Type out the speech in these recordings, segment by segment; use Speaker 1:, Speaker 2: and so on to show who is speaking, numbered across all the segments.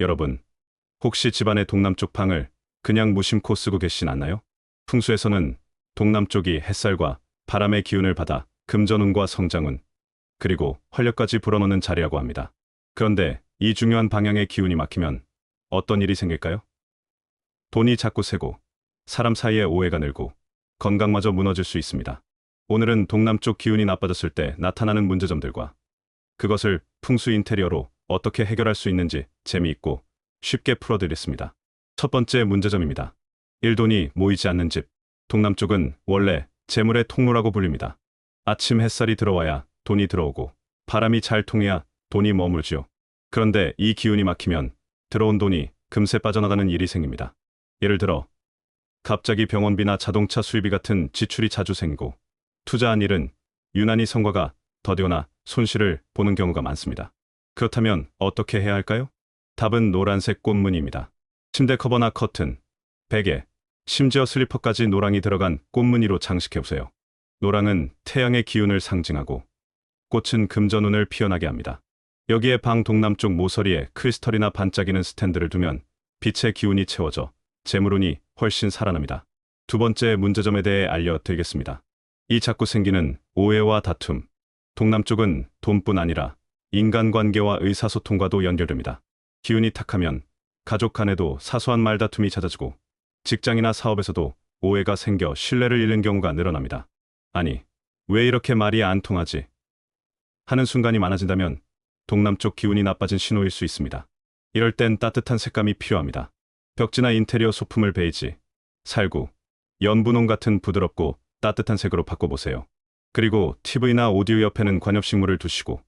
Speaker 1: 여러분, 혹시 집안의 동남쪽 방을 그냥 무심코 쓰고 계신 않나요? 풍수에서는 동남쪽이 햇살과 바람의 기운을 받아 금전운과 성장운, 그리고 활력까지 불어넣는 자리라고 합니다. 그런데 이 중요한 방향의 기운이 막히면 어떤 일이 생길까요? 돈이 자꾸 새고 사람 사이에 오해가 늘고 건강마저 무너질 수 있습니다. 오늘은 동남쪽 기운이 나빠졌을 때 나타나는 문제점들과 그것을 풍수 인테리어로 어떻게 해결할 수 있는지 재미있고 쉽게 풀어드리겠습니다. 첫 번째 문제점입니다. 일돈이 모이지 않는 집. 동남쪽은 원래 재물의 통로라고 불립니다. 아침 햇살이 들어와야 돈이 들어오고 바람이 잘 통해야 돈이 머물지요. 그런데 이 기운이 막히면 들어온 돈이 금세 빠져나가는 일이 생깁니다. 예를 들어 갑자기 병원비나 자동차 수리비 같은 지출이 자주 생기고 투자한 일은 유난히 성과가 더디거나 손실을 보는 경우가 많습니다. 그렇다면 어떻게 해야 할까요? 답은 노란색 꽃무늬입니다. 침대 커버나 커튼, 베개, 심지어 슬리퍼까지 노랑이 들어간 꽃무늬로 장식해보세요. 노랑은 태양의 기운을 상징하고 꽃은 금전운을 피어나게 합니다. 여기에 방 동남쪽 모서리에 크리스털이나 반짝이는 스탠드를 두면 빛의 기운이 채워져 재물운이 훨씬 살아납니다. 두 번째 문제점에 대해 알려드리겠습니다. 이 자꾸 생기는 오해와 다툼. 동남쪽은 돈뿐 아니라 인간관계와 의사소통과도 연결됩니다. 기운이 탁하면 가족 간에도 사소한 말다툼이 잦아지고 직장이나 사업에서도 오해가 생겨 신뢰를 잃는 경우가 늘어납니다. 아니, 왜 이렇게 말이 안 통하지? 하는 순간이 많아진다면 동남쪽 기운이 나빠진 신호일 수 있습니다. 이럴 땐 따뜻한 색감이 필요합니다. 벽지나 인테리어 소품을 베이지, 살구, 연분홍 같은 부드럽고 따뜻한 색으로 바꿔보세요. 그리고 TV나 오디오 옆에는 관엽식물을 두시고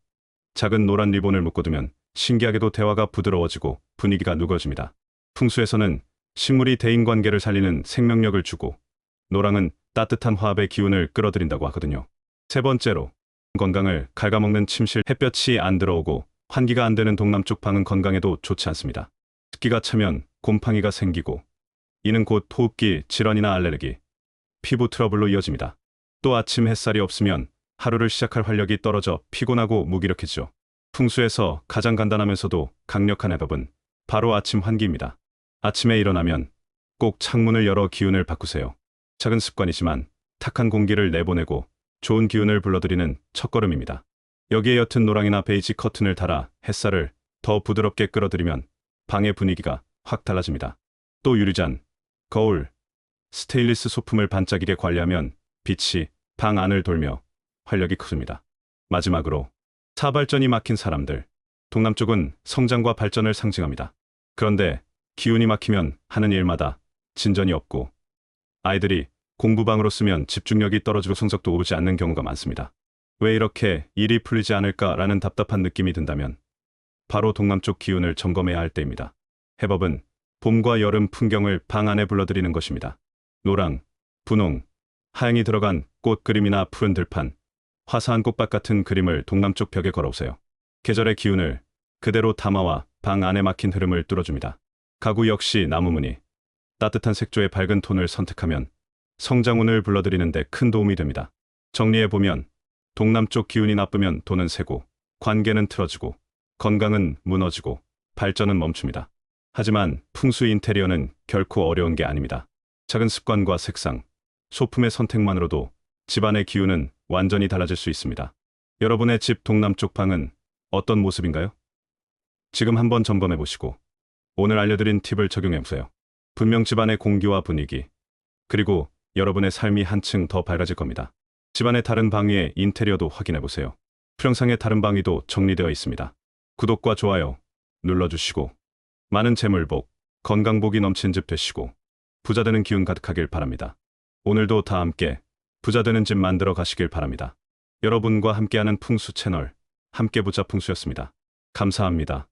Speaker 1: 작은 노란 리본을 묶어두면 신기하게도 대화가 부드러워지고 분위기가 누거집니다. 풍수에서는 식물이 대인관계를 살리는 생명력을 주고 노랑은 따뜻한 화합의 기운을 끌어들인다고 하거든요. 세 번째로 건강을 갉아먹는 침실 햇볕이 안 들어오고 환기가 안 되는 동남쪽 방은 건강에도 좋지 않습니다. 습기가 차면 곰팡이가 생기고 이는 곧 호흡기 질환이나 알레르기, 피부 트러블로 이어집니다. 또 아침 햇살이 없으면 하루를 시작할 활력이 떨어져 피곤하고 무기력해지죠. 풍수에서 가장 간단하면서도 강력한 해법은 바로 아침 환기입니다. 아침에 일어나면 꼭 창문을 열어 기운을 바꾸세요. 작은 습관이지만 탁한 공기를 내보내고 좋은 기운을 불러들이는 첫걸음입니다. 여기에 옅은 노랑이나 베이지 커튼을 달아 햇살을 더 부드럽게 끌어들이면 방의 분위기가 확 달라집니다. 또 유리잔, 거울, 스테인리스 소품을 반짝이게 관리하면 빛이 방 안을 돌며 활력이 크습니다. 마지막으로 사발전이 막힌 사람들. 동남쪽은 성장과 발전을 상징합니다. 그런데 기운이 막히면 하는 일마다 진전이 없고 아이들이 공부방으로 쓰면 집중력이 떨어지고 성적도 오르지 않는 경우가 많습니다. 왜 이렇게 일이 풀리지 않을까라는 답답한 느낌이 든다면 바로 동남쪽 기운을 점검해야 할 때입니다. 해법은 봄과 여름 풍경을 방 안에 불러들이는 것입니다. 노랑, 분홍, 하양이 들어간 꽃 그림이나 푸른 들판, 화사한 꽃밭 같은 그림을 동남쪽 벽에 걸어오세요. 계절의 기운을 그대로 담아와 방 안에 막힌 흐름을 뚫어줍니다. 가구 역시 나무무늬, 따뜻한 색조의 밝은 톤을 선택하면 성장운을 불러들이는데 큰 도움이 됩니다. 정리해보면 동남쪽 기운이 나쁘면 돈은 새고 관계는 틀어지고 건강은 무너지고 발전은 멈춥니다. 하지만 풍수 인테리어는 결코 어려운 게 아닙니다. 작은 습관과 색상, 소품의 선택만으로도 집안의 기운은 완전히 달라질 수 있습니다. 여러분의 집 동남쪽 방은 어떤 모습인가요? 지금 한번 점검해 보시고 오늘 알려드린 팁을 적용해 보세요. 분명 집안의 공기와 분위기, 그리고 여러분의 삶이 한층 더 밝아질 겁니다. 집안의 다른 방 위의 인테리어도 확인해 보세요. 프영상의 다른 방 위도 정리되어 있습니다. 구독과 좋아요 눌러주시고 많은 재물복, 건강복이 넘친 집 되시고 부자 되는 기운 가득하길 바랍니다. 오늘도 다 함께 부자 되는 집 만들어 가시길 바랍니다. 여러분과 함께하는 풍수 채널 함께 부자 풍수였습니다. 감사합니다.